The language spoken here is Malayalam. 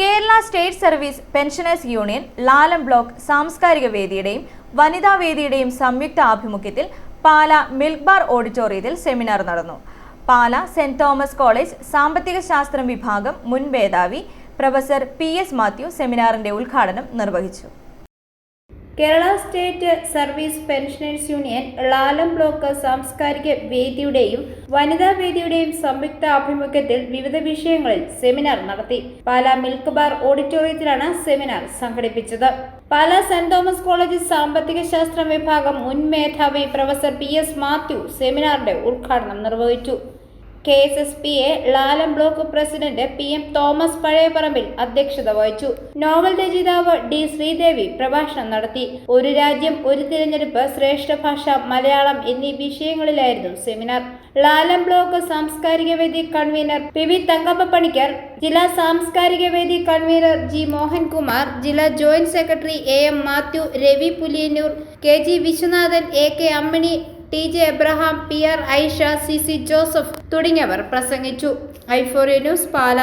Kerala state service pensioners union Lalam block സാംസ്കാരിക വേദിയുടെയും വനിതാ വേദിയുടെയും സംയുക്ത ആഭിമുഖ്യത്തിൽ പാല മിൽക്ക് ബാർ ഓഡിറ്റോറിയത്തിൽ സെമിനാർ നടന്നു. പാല സെന്റ് തോമസ് കോളേജ് സാമ്പത്തിക ശാസ്ത്രം വിഭാഗം മുൻ മേധാവി പ്രൊഫസർ പി എസ് മാത്യു സെമിനാറിന്റെ ഉദ്ഘാടനം നിർവഹിച്ചു. Kerala state service pensioners union Lalam block സാംസ്കാരിക വേദിയുടെയും വനിതാ വേദിയുടെയും സംയുക്ത ആഭിമുഖ്യത്തിൽ വിവിധ വിഷയങ്ങളിൽ സെമിനാർ നടത്തി. പാലാ മിൽക്ക് ബാർ ഓഡിറ്റോറിയത്തിലാണ് സെമിനാർ സംഘടിപ്പിച്ചത്. പാലാ സെന്റ് തോമസ് കോളേജ് സാമ്പത്തിക ശാസ്ത്ര വിഭാഗം മുൻ മേധാവി പ്രൊഫസർ പി എസ് മാത്യു സെമിനാറിന്റെ ഉദ്ഘാടനം നിർവഹിച്ചു. K S S P A Lalam block president P M Thomas Pazhayaparambil അധ്യക്ഷത വഹിച്ചു. നോവൽ രചയിതാവ് ഡി ശ്രീദേവി പ്രഭാഷണം നടത്തി. ഒരു രാജ്യം ഒരു തിരഞ്ഞെടുപ്പ് ശ്രേഷ്ഠ ഭാഷ മലയാളം എന്നീ വിഷയങ്ങളിലായിരുന്നു സെമിനാർ. ലാലം ബ്ലോക്ക് സാംസ്കാരിക വേദി convener P V Thankappa Panicker ജില്ലാ സാംസ്കാരിക വേദി കൺവീനർ ജി മോഹൻകുമാർ ജില്ലാ joint secretary A M Mathew Ravi Puliyannoor K G Viswanathan A K Ammini T J Abraham P R Aisha C C Joseph തുടങ്ങിയവർ പ്രസംഗിച്ചു. ഐഫോറിയ ന്യൂസ് പാല.